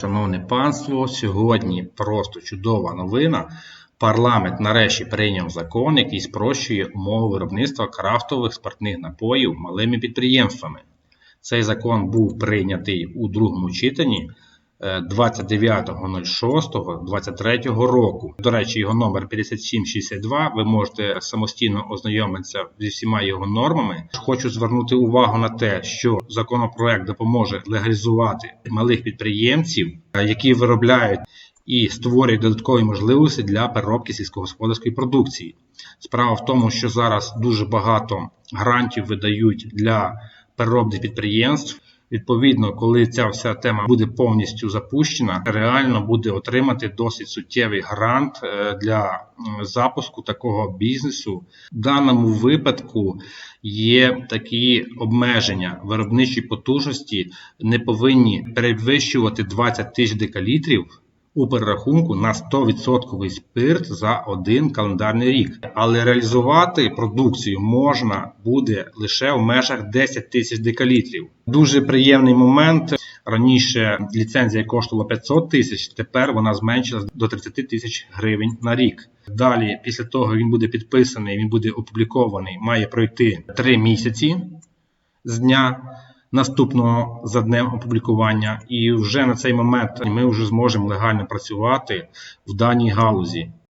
Шановне панство, сьогодні просто чудова новина. Парламент нарешті прийняв закон, який спрощує умови виробництва крафтових спиртних напоїв малими підприємствами. Цей закон був прийнятий у другому читанні 29.06.23 року. До речі, його номер 5762. Ви можете самостійно ознайомитися зі всіма його нормами. Хочу звернути увагу на те, що законопроект допоможе легалізувати малих підприємців, е, які виробляють і створюють додаткові можливості для переробки сільськогосподарської продукції. Справа в тому, що зараз дуже багато грантів видають для переробних підприємств. Відповідно, коли ця вся тема буде повністю запущена, реально буде отримати досить суттєвий грант е, для запуску такого бізнесу. В даному випадку є такі обмеження. Виробничі потужності не повинні перевищувати 20 тисяч декалітрів у перерахунку на 100% спирт за один календарний рік. Але реалізувати продукцію можна буде лише в межах 10 тисяч декалітрів. Дуже приємний момент. Раніше ліцензія коштувала 500 тисяч, тепер вона зменшилась до 30 тисяч гривень на рік. Далі, після того він буде підписаний, він буде опублікований, має пройти 3 місяці з дня наступного за днем опублікування, і вже на цей момент ми вже зможемо легально працювати в даній галузі.